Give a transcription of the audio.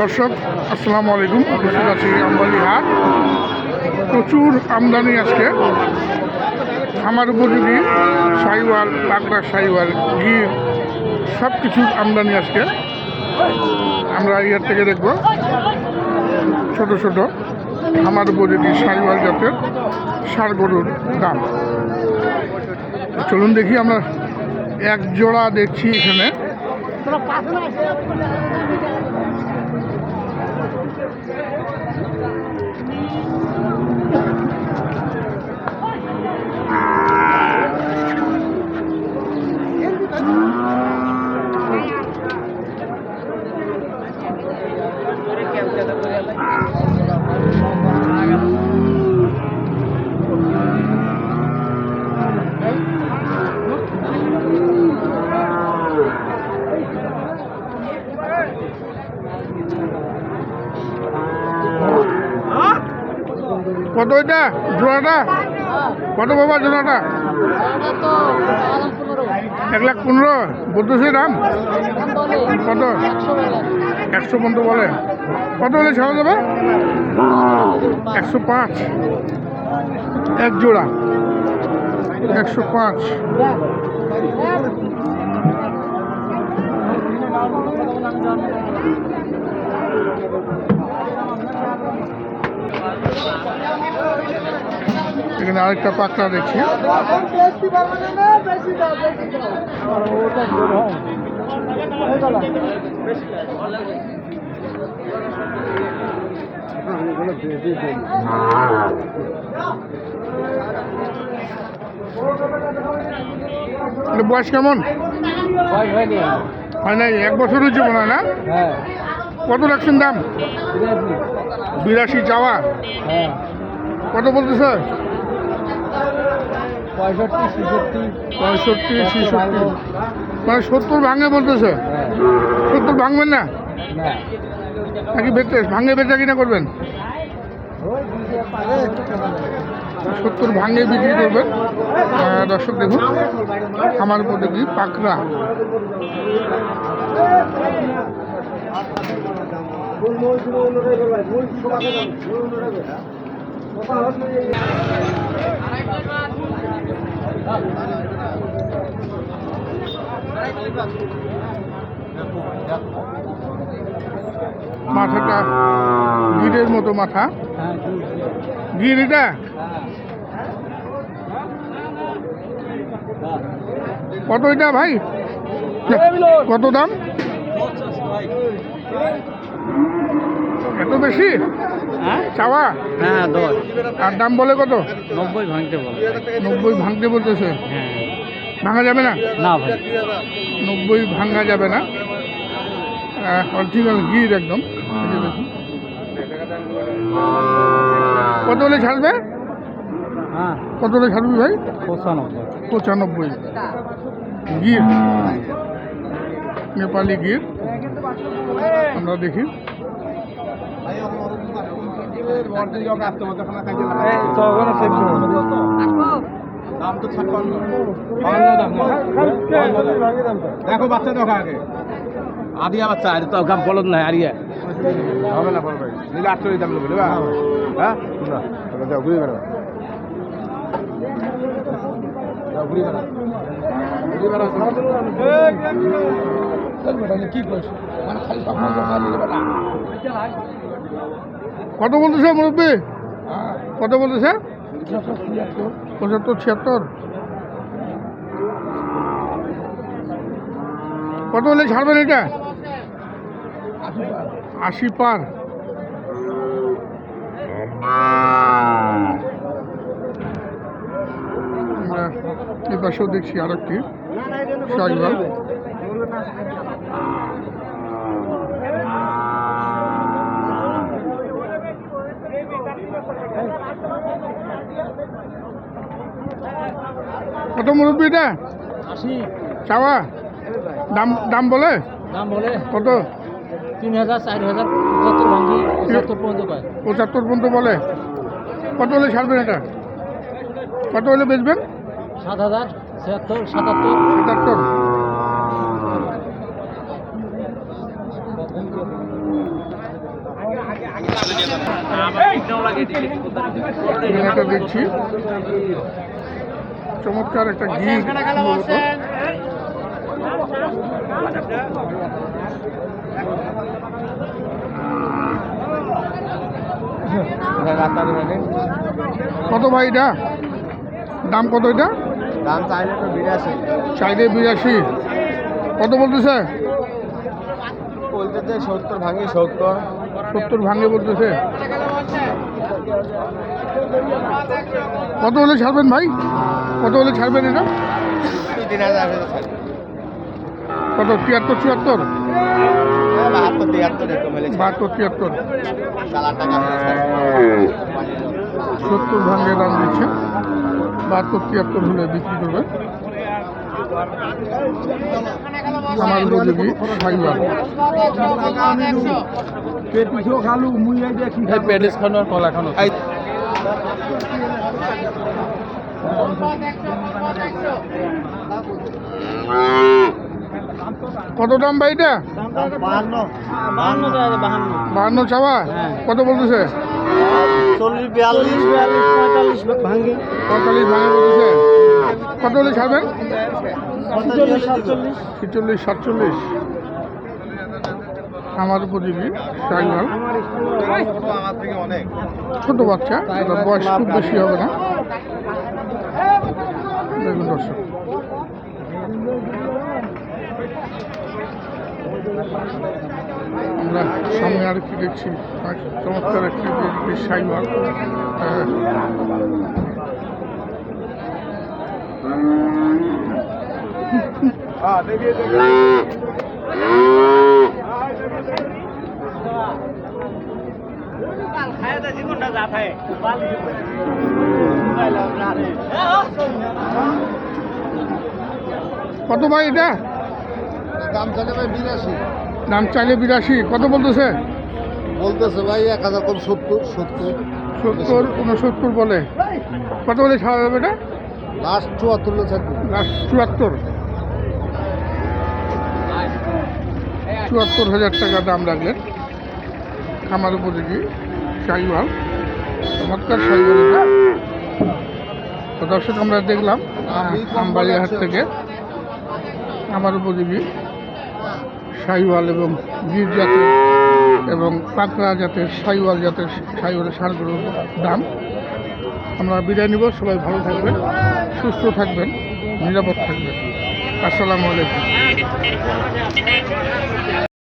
দর্শক, আসসালামু আলাইকুম। উপস্থিত আছি আমবালি হাট। প্রচুর আমদানি আজকে। খামার উপযোগী সাইওয়াল, পাকড়া সাইওয়াল ঘি সব কিছুর আমদানি আজকে। আমরা ইয়ার থেকে দেখব। ছোট ছোট খামার উপযোগী সাইওয়াল জাতের সার গরুর দাম। চলুন দেখি আমরা এক জোড়া দেখছি এখানে। তোরা পাশে না কত এটা, জোড়াটা? কত বাবা, জোড়াটা? এক লাখ পনেরো, বলতেছে দাম? কত? একশো পর্যন্ত বলে। কত হলে ছাড়া যাবে? একশো পাঁচ। এক জোড়া। একশো পাঁচ। এখানে আরেকটা পাকড়া দেখছি। বয়স কেমন? হয় নাই? এক বছর হচ্ছে মনে হয় না? হ্যাঁ কত রাখছেন দাম? বিরাশি চাওয়া? হ্যাঁ। কত বলতেছে? পঁয়ষট্টি সত্তর ভাঙে বলতেছে। সত্তর ভাঙবেন না? নাকি বেচে ভাঙে বেচা কিনা করবেন? সত্তর ভাঙে বিক্রি করবেন। দর্শক দেখুন, আমার উপযোগী পাকড়া। মাথাটা গিরের মতো মাথা। গির এটা? কত এটা ভাই? কত দাম? এত বেশি? হ্যাঁ? চাওয়া? হ্যাঁ দশ। আর দাম বলে কত? নব্বই ভাঙতে বলো। নব্বই ভাঙতে বলতেছে। হ্যাঁ। ভাঙা যাবে না? না ভাই নব্বই ভাঙা যাবে না। অরিজিনাল গির একদম। কত হলে ছাড়বে? হ্যাঁ। কত হলে ছাড়বি ভাই? পঁচানব্বই। পঁচানব্বই। গির। নেপালি গির। আমরা দেখি। দেখো বাচ্চা দেখো আগে। আদিয়া বাচ্চা আর তো গাম বলদ নাই আরিয়া। হবে না বড় ভাই নিলে আটশো দাম নেবে? হ্যাঁ? যাও ঘুরে বেড়াও। যাও ঘুরে বেড়াও। ঘুরে বেড়াও কি করছ? মানে খালি সব কত বলতেছে মুরব্বী? কত বলতেছে পঁচাত্তর, ছিয়াত্তর। কত হলে ছাড়বেন এটা? আশি পার। এই পাশেও দেখছি আর একটি কত মুরব্বী এটা? চাওয়া? দাম দাম বলে? দাম বলে কত? তিন হাজার চার হাজার পঁচাত্তর পর্যন্ত পঁচাত্তর পর্যন্ত বলে? কত হলে ছাড়বেন এটা? কত হলে বেচবেন? সাত হাজার ছিয়াত্তর সাতাত্তর। সাতাত্তর। দেখছি। চমৎকার একটা ঘি। কত ভাই এটা? দাম কত এটা? দাম চাইলে তো বিরাশি। চাইলে বিরাশি। কত বলতেছে? বলতেছে সত্তর ভাঙি সত্তর। সত্তর ভাঙে বলতেছে। কত হলে ছাড়বেন ভাই? কত হলে ছাড়বেন এটা? কত, তিয়াত্তর, চুয়াত্তর? বাহাত্তর, তিয়াত্তর। সত্তর ভাঙে দাম দিচ্ছে। বাহাত্তর, তিয়াত্তর হলে বিক্রি করবে। আমার উপযোগী ফাইবার প্যাডিস খানো কলা খানো কত দাম ভাই এটা? বাহান্ন চাওয়া। কত বলতেছে? চল্লিশ বিয়াল্লিশ বিয়াল্লিশ পঁয়তাল্লিশ ভাঙ্গি। পঁয়তাল্লিশ ভাঙে বলতেছে। কত হলে ছাড়বেন? ছেচল্লিশ, সাতচল্লিশ। আমার উপযোগী অনেক ছোট বাচ্চা বয়স খুব বেশি হবে না। দেখুন দর্শক। আমরা সামনে আর কি দেখছি চমৎকার একটি উপযোগী জীবনটা কত ভাই এটা? দাম চাইলে ভাই বিরাশি। দাম চাইলে বিরাশি। কত বলতেছে? বলতেছে ভাই এক হাজার কম সত্তর সত্তর। সত্তর উনসত্তর বলে। কত বলে ছাড়া যাবে এটা? লাস্ট চুয়াত্তর লাস্ট চুয়াত্তর। চুয়াত্তর হাজার টাকা দাম রাখলেন খামার উপযোগী শাহিওয়াল। চমৎকার শাহিওয়াল এটা তো দর্শক, আমরা দেখলাম আমবাড়িহাট থেকে আমার উপযোগী শাহিওয়াল এবং গির জাতের এবং পাকড়া জাতের শাহিওয়াল জাতের শাহিওয়ালের সারগুলোর দাম। আমরা বিদায় নিব। সবাই ভালো থাকবেন, সুস্থ থাকবেন, নিরাপদ থাকবেন। আসসালামু আলাইকুম।